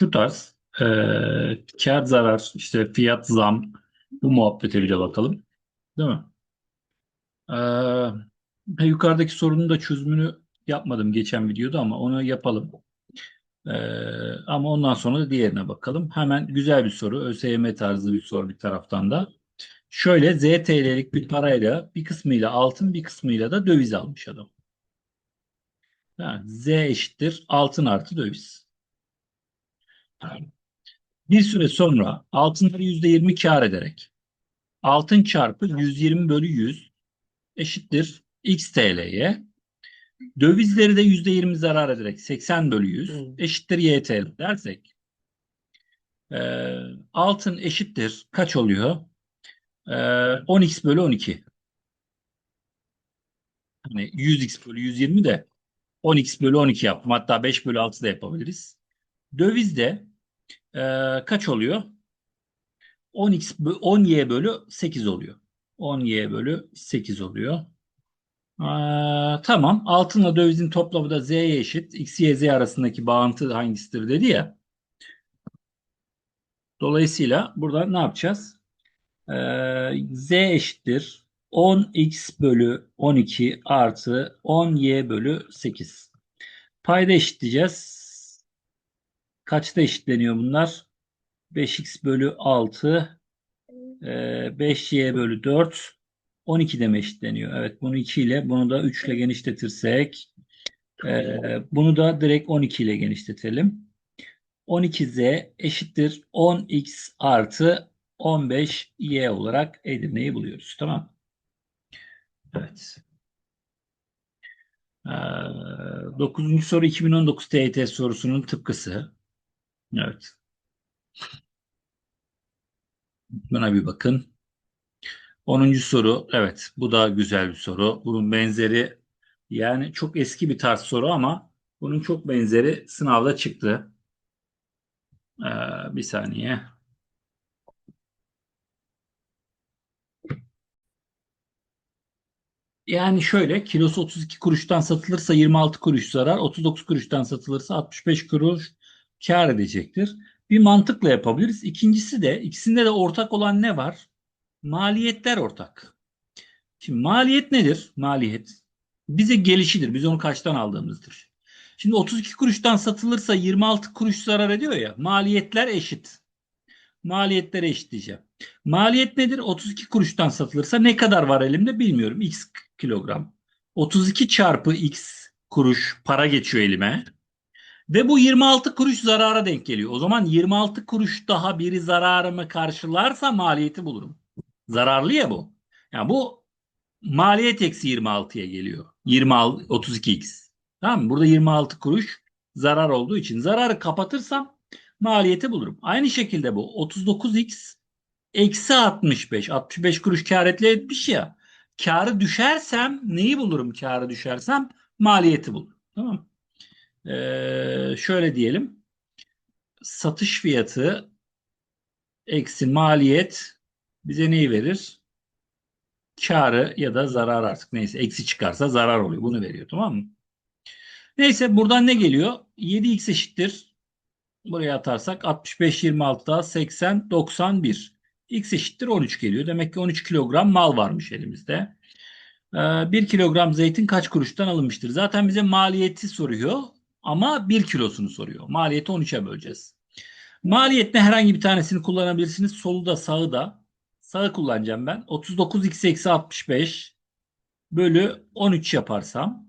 Şu tarz e, kar zarar işte fiyat zam bu muhabbete bir de bakalım. Değil mi? E, yukarıdaki sorunun da çözümünü yapmadım geçen videoda ama onu yapalım. E, ama ondan sonra da diğerine bakalım. Hemen güzel bir soru. ÖSYM tarzı bir soru bir taraftan da. Şöyle ZTL'lik bir parayla bir kısmıyla altın bir kısmıyla da döviz almış adam. Yani Z eşittir altın artı döviz. Bir süre sonra altınları %20 kar ederek altın çarpı 120 bölü 100 eşittir x TL'ye. Dövizleri de %20 zarar ederek 80 bölü 100 Hı. eşittir y TL dersek e, altın eşittir kaç oluyor? E, 10x bölü 12. Hani 100x bölü 120 de 10x bölü 12 yaptım. Hatta 5 bölü 6 da yapabiliriz. Döviz de e, kaç oluyor? 10x bö- 10y bölü 8 oluyor. 10y bölü 8 oluyor. Aa, tamam. Altınla dövizin toplamı da z'ye eşit. X, y, z arasındaki bağıntı hangisidir dedi ya. Dolayısıyla burada ne yapacağız? Ee, z eşittir. 10x bölü 12 artı 10y bölü 8. Payda eşitleyeceğiz. Kaçta eşitleniyor bunlar? 5x bölü 6 e, 5y bölü 4 12 mi eşitleniyor. Evet bunu 2 ile bunu da 3 ile genişletirsek e, bunu da direkt 12 ile genişletelim. 12z eşittir 10x artı 15y olarak Edirne'yi buluyoruz. Tamam. Evet. Ee, 9. soru 2019 TYT sorusunun tıpkısı. Evet. Buna bir bakın. 10. soru. Evet, bu da güzel bir soru. Bunun benzeri yani çok eski bir tarz soru ama bunun çok benzeri sınavda çıktı. Ee, bir saniye. Yani şöyle kilosu 32 kuruştan satılırsa 26 kuruş zarar, 39 kuruştan satılırsa 65 kuruş kar edecektir. Bir mantıkla yapabiliriz. İkincisi de ikisinde de ortak olan ne var? Maliyetler ortak. Şimdi maliyet nedir? Maliyet bize gelişidir. Biz onu kaçtan aldığımızdır. Şimdi 32 kuruştan satılırsa 26 kuruş zarar ediyor ya. Maliyetler eşit. Maliyetleri eşitleyeceğim. Maliyet nedir? 32 kuruştan satılırsa ne kadar var elimde bilmiyorum. X kilogram. 32 çarpı X kuruş para geçiyor elime. Ve bu 26 kuruş zarara denk geliyor. O zaman 26 kuruş daha biri zararımı karşılarsa maliyeti bulurum. Zararlı ya bu. Yani bu maliyet eksi 26'ya geliyor. 26, 32x. Tamam mı? Burada 26 kuruş zarar olduğu için zararı kapatırsam maliyeti bulurum. Aynı şekilde bu 39x eksi 65. 65 kuruş kar etmiş ya. Karı düşersem neyi bulurum karı düşersem? Maliyeti bulurum. Tamam mı? Ee, şöyle diyelim. Satış fiyatı eksi maliyet bize neyi verir? Karı ya da zarar artık neyse eksi çıkarsa zarar oluyor. Bunu veriyor tamam mı? Neyse buradan ne geliyor? 7x eşittir. Buraya atarsak 65 26 daha 80 91. X eşittir 13 geliyor. Demek ki 13 kilogram mal varmış elimizde. Ee, 1 kilogram zeytin kaç kuruştan alınmıştır? Zaten bize maliyeti soruyor ama 1 kilosunu soruyor. Maliyeti 13'e böleceğiz. Maliyetle herhangi bir tanesini kullanabilirsiniz. Solu da sağı da. Sağı kullanacağım ben. 39x eksi 65 bölü 13 yaparsam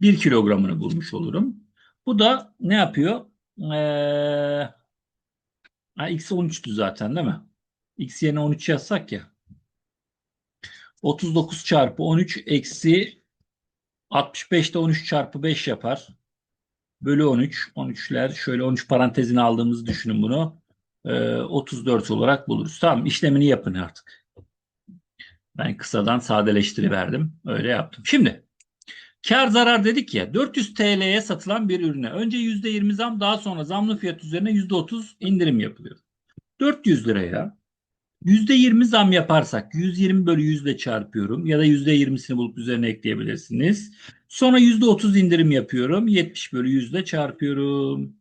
1 kilogramını bulmuş olurum. Bu da ne yapıyor? Ee, x 13'tü zaten değil mi? x yerine 13 yazsak ya. 39 çarpı 13 eksi 65 de 13 çarpı 5 yapar. Bölü 13. 13'ler şöyle 13 parantezine aldığımızı düşünün bunu. Ee, 34 olarak buluruz. Tamam işlemini yapın artık. Ben kısadan sadeleştiriverdim. Öyle yaptım. Şimdi kar zarar dedik ya 400 TL'ye satılan bir ürüne önce %20 zam daha sonra zamlı fiyat üzerine %30 indirim yapılıyor. 400 liraya %20 zam yaparsak 120 bölü 100 ile çarpıyorum ya da %20'sini bulup üzerine ekleyebilirsiniz. Sonra %30 indirim yapıyorum. 70 bölü 100 ile çarpıyorum.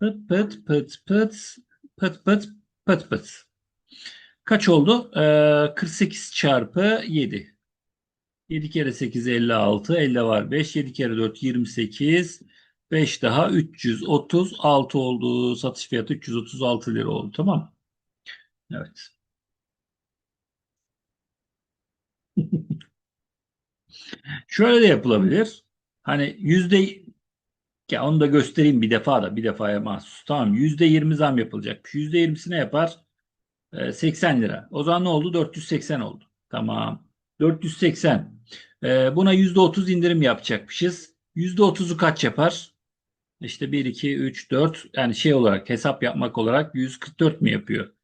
Pıt pıt pıt pıt pıt pıt pıt pıt. Kaç oldu? Ee, 48 çarpı 7. 7 kere 8 56. 50 var 5. 7 kere 4 28. 5 daha 336 oldu. Satış fiyatı 336 lira oldu. Tamam? Evet. Şöyle de yapılabilir. Hani yüzde ya onu da göstereyim bir defa da bir defaya mahsus. Tamam yüzde yirmi zam yapılacak. Yüzde yirmisi ne yapar? Ee, 80 lira. O zaman ne oldu? 480 oldu. Tamam. 480. Ee, buna yüzde 30 indirim yapacakmışız. Yüzde 30'u kaç yapar? İşte 1, 2, 3, 4 yani şey olarak hesap yapmak olarak 144 mi yapıyor?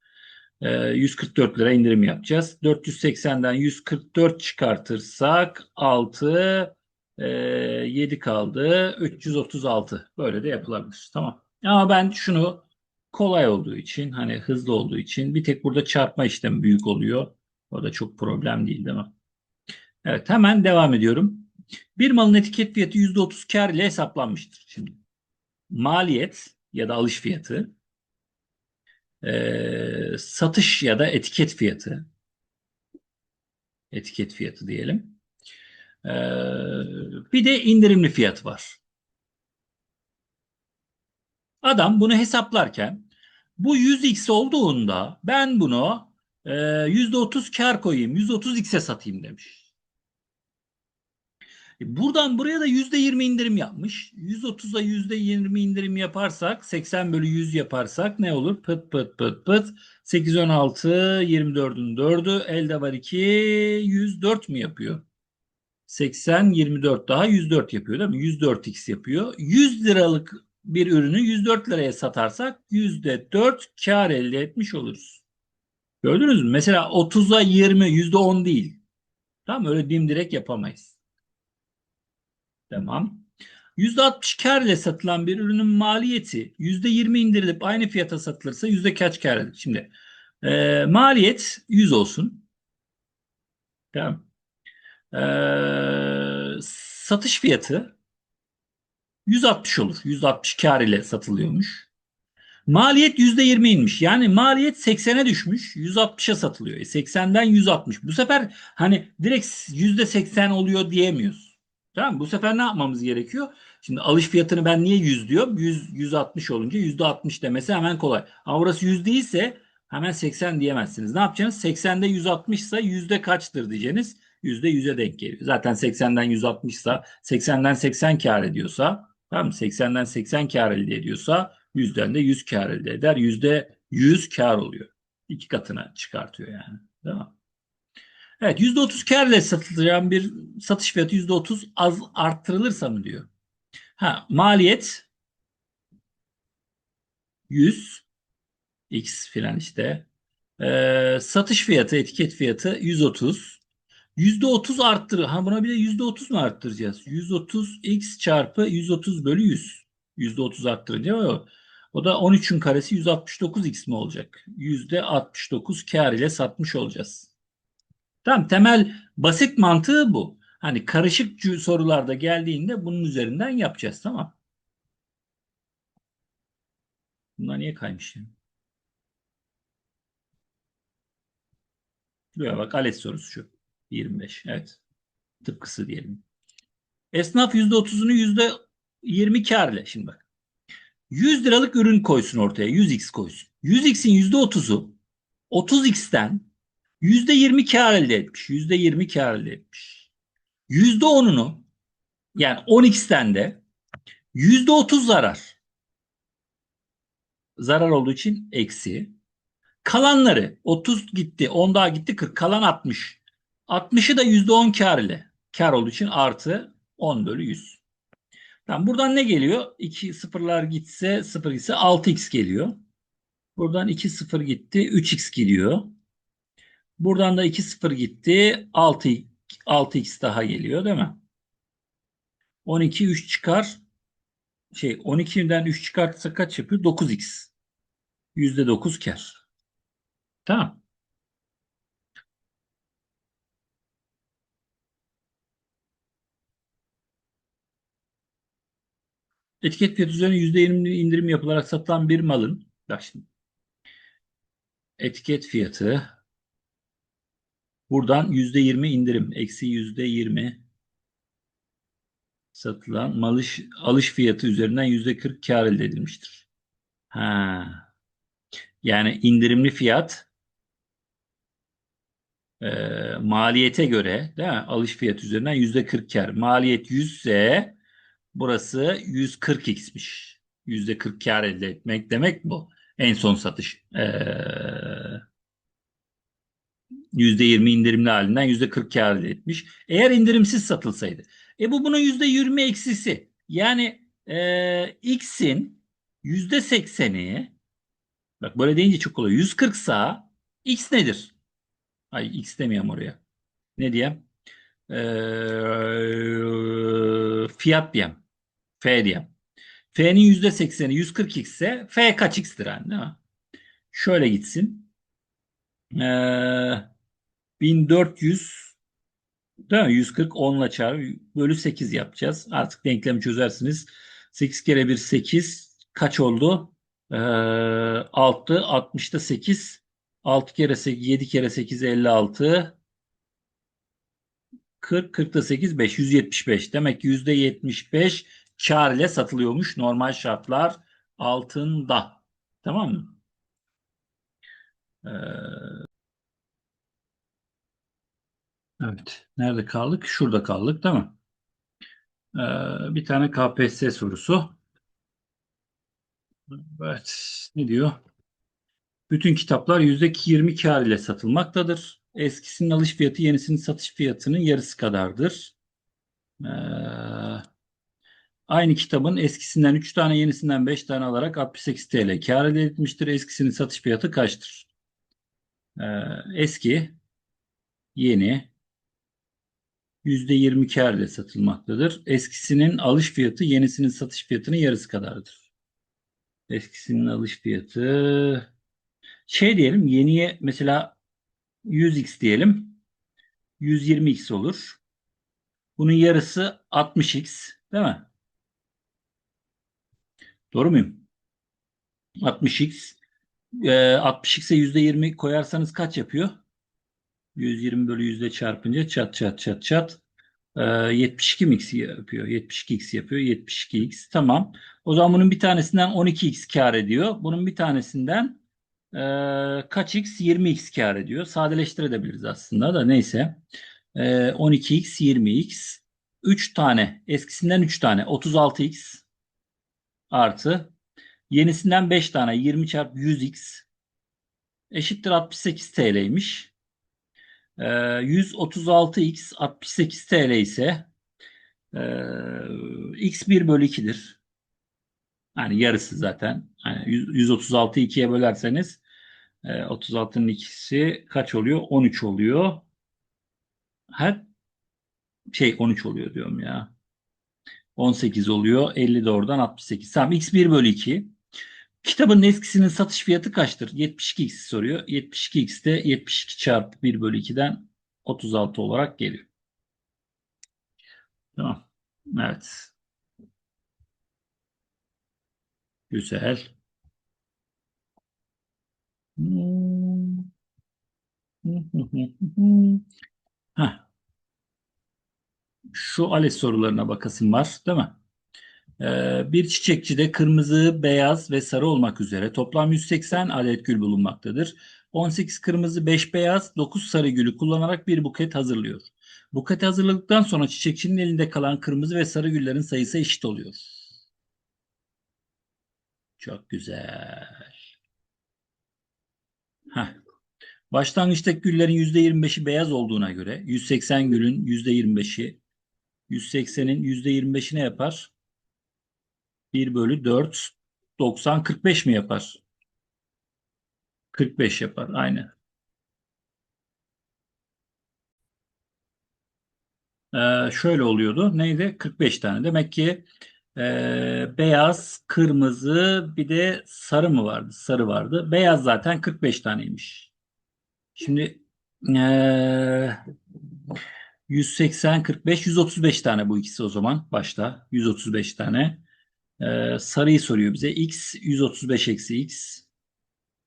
144 lira indirim yapacağız. 480'den 144 çıkartırsak 6 7 kaldı. 336. Böyle de yapılabilir. Tamam. Ama ben şunu kolay olduğu için hani hızlı olduğu için bir tek burada çarpma işlemi büyük oluyor. O da çok problem değil değil mi? Evet hemen devam ediyorum. Bir malın etiket fiyatı %30 kar ile hesaplanmıştır. Şimdi maliyet ya da alış fiyatı e, satış ya da etiket fiyatı etiket fiyatı diyelim. E, bir de indirimli fiyat var. Adam bunu hesaplarken bu 100x olduğunda ben bunu e, %30 kar koyayım, 130x'e satayım demiş. E, buradan buraya da %20 indirim yapmış. 130'a %20 indirim yaparsak 80 bölü 100 yaparsak ne olur? Pıt pıt pıt pıt. 8, 16, 24'ün 4'ü. Elde var 2. 104 mü yapıyor? 80, 24 daha 104 yapıyor değil mi? 104x yapıyor. 100 liralık bir ürünü 104 liraya satarsak %4 kar elde etmiş oluruz. Gördünüz mü? Mesela 30'a 20 %10 değil. Tamam öyle dimdirek yapamayız. Tamam. %60 kar ile satılan bir ürünün maliyeti %20 indirilip aynı fiyata satılırsa yüzde kaç kar eder? Şimdi e, maliyet 100 olsun. Tamam. E, satış fiyatı 160 olur. 160 kar ile satılıyormuş. Maliyet %20 inmiş. Yani maliyet 80'e düşmüş. 160'a satılıyor. E 80'den 160. Bu sefer hani direkt %80 oluyor diyemiyoruz. Tamam Bu sefer ne yapmamız gerekiyor? Şimdi alış fiyatını ben niye 100 diyorum? 100, 160 olunca %60 demesi hemen kolay. Ama burası 100 değilse hemen 80 diyemezsiniz. Ne yapacaksınız? 80'de 160 ise yüzde kaçtır diyeceğiniz. Yüzde 100'e denk geliyor. Zaten 80'den 160 ise 80'den 80 kar ediyorsa tamam mı? 80'den 80 kar elde ediyorsa 100'den de 100 kar elde eder. Yüzde 100 kar oluyor. İki katına çıkartıyor yani. Değil mi? Evet %30 kar ile satılacağım bir satış fiyatı %30 az arttırılırsa mı diyor. Ha, maliyet 100 x filan işte. Ee, satış fiyatı, etiket fiyatı 130. %30 arttır. Ha buna bir de %30 mu arttıracağız? 130 x çarpı 130 bölü 100. %30 arttırınca o. O da 13'ün karesi 169 x mi olacak? %69 kar ile satmış olacağız. Tamam temel basit mantığı bu. Hani karışık sorularda geldiğinde bunun üzerinden yapacağız tamam. Bunlar niye kaymış yani? Şuraya bak ALES sorusu şu. 25 evet. Tıpkısı diyelim. Esnaf %30'unu %20 karlı. Şimdi bak. 100 liralık ürün koysun ortaya. 100x koysun. 100x'in %30'u 30x'ten Yüzde yirmi kar elde etmiş. Yüzde yirmi kar elde etmiş. Yüzde onunu yani 10x'ten de yüzde otuz zarar. Zarar olduğu için eksi. Kalanları 30 gitti, 10 daha gitti 40. Kalan 60. 60'ı da yüzde on kar ile. Kar olduğu için artı 10 bölü 100. Tamam, buradan ne geliyor? 2 sıfırlar gitse 0 gitse 6x geliyor. Buradan 2 sıfır gitti 3x geliyor. Buradan da 2 0 gitti. 6 6x daha geliyor değil mi? 12 3 çıkar. Şey 12'den 3 çıkartsa kaç yapıyor? 9x. %9 kar. Tamam. etiket fiyatı üzerine %20 indirim yapılarak satılan bir malın bak şimdi etiket fiyatı buradan %20 indirim eksi %20 satılan malış, alış fiyatı üzerinden %40 kar elde edilmiştir. Ha. Yani indirimli fiyat e, maliyete göre değil mi? Alış fiyatı üzerinden %40 kar. Maliyet 100 ise burası 140x'miş. %40 kar elde etmek demek bu. En son satış. Ee, %20 indirimli halinden %40 kar etmiş. Eğer indirimsiz satılsaydı. E bu bunun %20 eksisi. Yani e, X'in %80'i bak böyle deyince çok kolay. 140 sa X nedir? Ay X demeyeyim oraya. Ne diyeyim? Ee, fiyat diyeyim. F diyeyim. F'nin %80'i 140 x ise F kaç x'tir yani değil mi? Şöyle gitsin. Ee, 1400 değil mi? 140 10 ile çarpı bölü 8 yapacağız. Artık denklemi çözersiniz. 8 kere 1 8 kaç oldu? Ee, 6 60'da 8 6 kere 8 7 kere 8 56 40 40'da 8 5 175. Demek ki %75 kar ile satılıyormuş normal şartlar altında. Tamam mı? Ee, evet. Nerede kaldık? Şurada kaldık değil mi? Ee, bir tane KPSS sorusu. Evet. Ne diyor? Bütün kitaplar %20 kar ile satılmaktadır. Eskisinin alış fiyatı yenisinin satış fiyatının yarısı kadardır. Ee, aynı kitabın eskisinden 3 tane yenisinden 5 tane alarak 68 TL kar elde etmiştir. Eskisinin satış fiyatı kaçtır? Ee, eski, yeni %20 kar ile satılmaktadır. Eskisinin alış fiyatı yenisinin satış fiyatının yarısı kadardır. Eskisinin alış fiyatı şey diyelim yeniye mesela 100x diyelim. 120x olur. Bunun yarısı 60x değil mi? Doğru muyum? 60x. E, 60x'e %20 koyarsanız kaç yapıyor? 120 bölü yüzde çarpınca çat çat çat çat. E, 72 mix yapıyor. 72x yapıyor. 72x. Tamam. O zaman bunun bir tanesinden 12x kar ediyor. Bunun bir tanesinden e, kaç x? 20x kar ediyor. Sadeleştirebiliriz aslında da neyse. E, 12x, 20x. 3 tane. Eskisinden 3 tane. 36x artı yenisinden 5 tane 20 çarpı 100x eşittir 68 TL'ymiş. Ee, 136x 68 TL ise e, x 1 bölü 2'dir. Yani yarısı zaten. Yani 136'yı 2'ye bölerseniz e, 36'nın ikisi kaç oluyor? 13 oluyor. Her şey 13 oluyor diyorum ya. 18 oluyor. 50 de oradan 68. Tamam x 1 bölü 2. Kitabın eskisinin satış fiyatı kaçtır? 72x soruyor. 72x de 72 çarpı 1 bölü 2'den 36 olarak geliyor. Tamam. Evet. Güzel. Heh. Şu ALES sorularına bakasım var değil mi? Ee, bir çiçekçide kırmızı, beyaz ve sarı olmak üzere toplam 180 adet gül bulunmaktadır. 18 kırmızı, 5 beyaz, 9 sarı gülü kullanarak bir buket hazırlıyor. Buket hazırladıktan sonra çiçekçinin elinde kalan kırmızı ve sarı güllerin sayısı eşit oluyor. Çok güzel. Heh. Başlangıçtaki güllerin %25'i beyaz olduğuna göre 180 gülün %25'i 180'in %25'i ne yapar? 1 bölü 4 90 45 mi yapar? 45 yapar aynı. Ee, şöyle oluyordu. Neydi? 45 tane. Demek ki e, beyaz, kırmızı bir de sarı mı vardı? Sarı vardı. Beyaz zaten 45 taneymiş. Şimdi e, 180, 45, 135 tane bu ikisi o zaman başta. 135 tane. Ee, sarıyı soruyor bize. X 135 eksi X.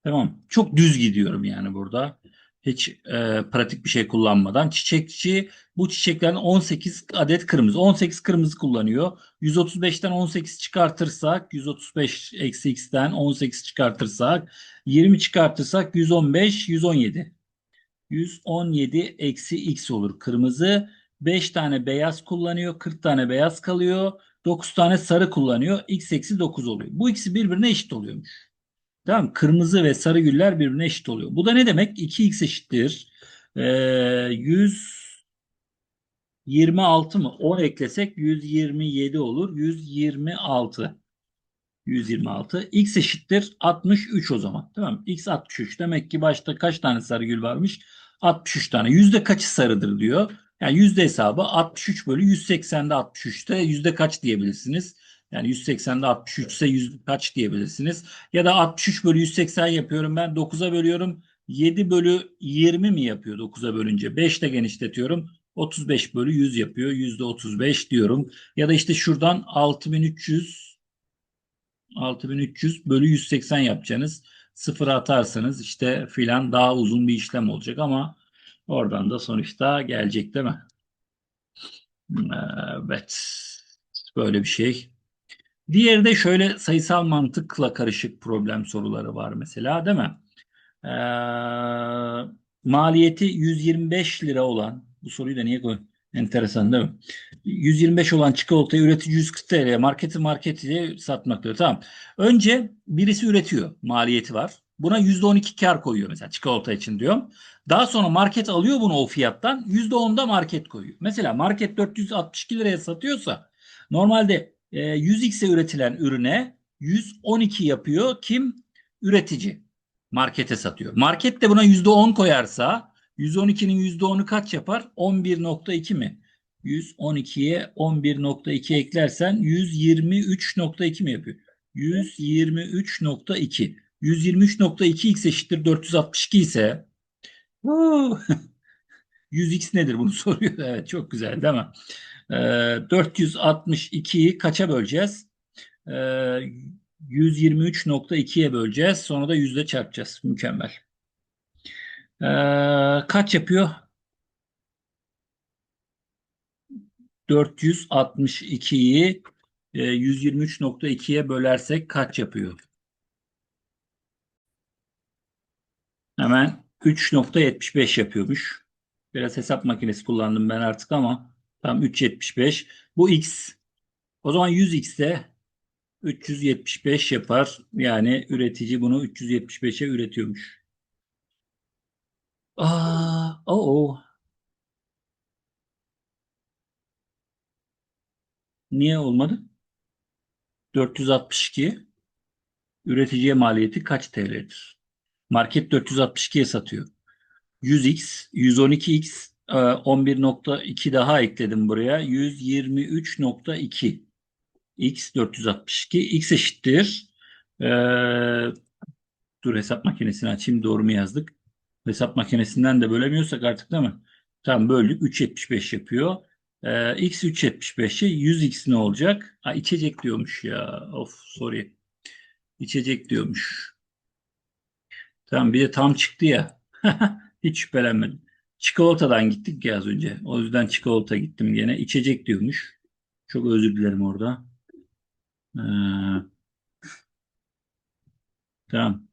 Tamam. Çok düz gidiyorum yani burada. Hiç e, pratik bir şey kullanmadan. Çiçekçi bu çiçeklerin 18 adet kırmızı. 18 kırmızı kullanıyor. 135'ten 18 çıkartırsak 135 eksi x'ten 18 çıkartırsak 20 çıkartırsak 115 117. 117 eksi x olur kırmızı. 5 tane beyaz kullanıyor. 40 tane beyaz kalıyor. 9 tane sarı kullanıyor. X eksi 9 oluyor. Bu ikisi birbirine eşit oluyormuş. Tamam Kırmızı ve sarı güller birbirine eşit oluyor. Bu da ne demek? 2x eşittir. Ee, 126 mı? 10 eklesek 127 olur. 126. 126. X eşittir 63 o zaman. Tamam X 63. Demek ki başta kaç tane sarı gül varmış? 63 tane. Yüzde kaçı sarıdır diyor. Yani yüzde hesabı 63 bölü 180'de 63'te yüzde kaç diyebilirsiniz? Yani 180'de 63 ise yüzde kaç diyebilirsiniz? Ya da 63 bölü 180 yapıyorum ben 9'a bölüyorum. 7 bölü 20 mi yapıyor 9'a bölünce? 5 de genişletiyorum. 35 bölü 100 yapıyor. Yüzde 35 diyorum. Ya da işte şuradan 6300 6300 bölü 180 yapacaksınız. Sıfır atarsanız işte filan daha uzun bir işlem olacak ama oradan da sonuçta gelecek değil mi? Evet. Böyle bir şey. Diğeri de şöyle sayısal mantıkla karışık problem soruları var mesela değil mi? Ee, maliyeti 125 lira olan bu soruyu da niye koy? Enteresan değil mi? 125 olan çikolatayı üretici 140 TL marketi marketi satmaktadır. Tamam. Önce birisi üretiyor. Maliyeti var. Buna %12 kar koyuyor mesela çikolata için diyor. Daha sonra market alıyor bunu o fiyattan. %10'da market koyuyor. Mesela market 462 liraya satıyorsa normalde 100x'e üretilen ürüne 112 yapıyor. Kim? Üretici. Markete satıyor. Market de buna %10 koyarsa 112'nin %10'u kaç yapar? 11.2 mi? 112'ye 11.2 eklersen 123.2 mi yapıyor? 123.2. 123.2 x eşittir 462 ise 100x nedir bunu soruyor. Evet çok güzel değil mi? Ee, 462'yi kaça böleceğiz? Ee, 123.2'ye böleceğiz. Sonra da yüzde çarpacağız. Mükemmel. Ee, kaç yapıyor? 462'yi e, 123.2'ye bölersek kaç yapıyor? Hemen 3.75 yapıyormuş. Biraz hesap makinesi kullandım ben artık ama tam 3.75. Bu x. O zaman 100x'te 375 yapar. Yani üretici bunu 375'e üretiyormuş. Aa, o Niye olmadı? 462 üreticiye maliyeti kaç TL'dir? Market 462'ye satıyor. 100x, 112x, 11.2 daha ekledim buraya. 123.2 x 462 x eşittir. Ee, dur hesap makinesini açayım doğru mu yazdık? Hesap makinesinden de bölemiyorsak artık değil mi? Tamam böldük 3.75 yapıyor. Ee, x 3.75'e 100x ne olacak? Ha, içecek diyormuş ya. Of sorry. İçecek diyormuş. Tamam bir de tam çıktı ya. Hiç şüphelenmedim. Çikolatadan gittik ya az önce. O yüzden çikolata gittim gene. İçecek diyormuş. Çok özür dilerim orada. Ee, tamam.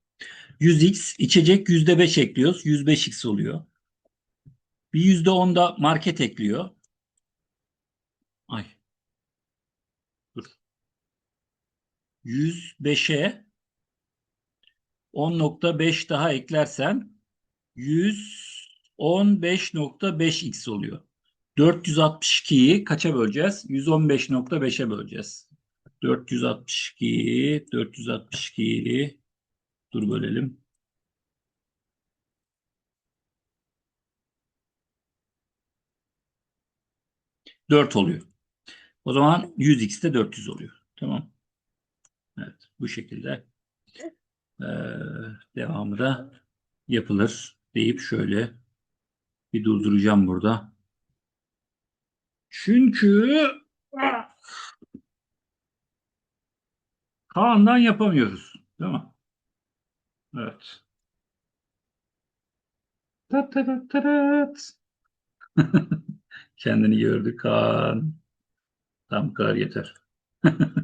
100x içecek %5 ekliyoruz. 105x oluyor. Bir %10 da market ekliyor. Ay. Dur. 105'e 10.5 daha eklersen 115.5x oluyor. 462'yi kaça böleceğiz? 115.5'e böleceğiz. 462 462 dur bölelim. Dört oluyor. O zaman 100x'te 400 oluyor. Tamam. Evet. Bu şekilde ee, devamı da yapılır deyip şöyle bir durduracağım burada. Çünkü Kaan'dan yapamıyoruz. Değil mi? Evet. Tat tat tat. Kendini gördü Kaan. Tam kadar yeter.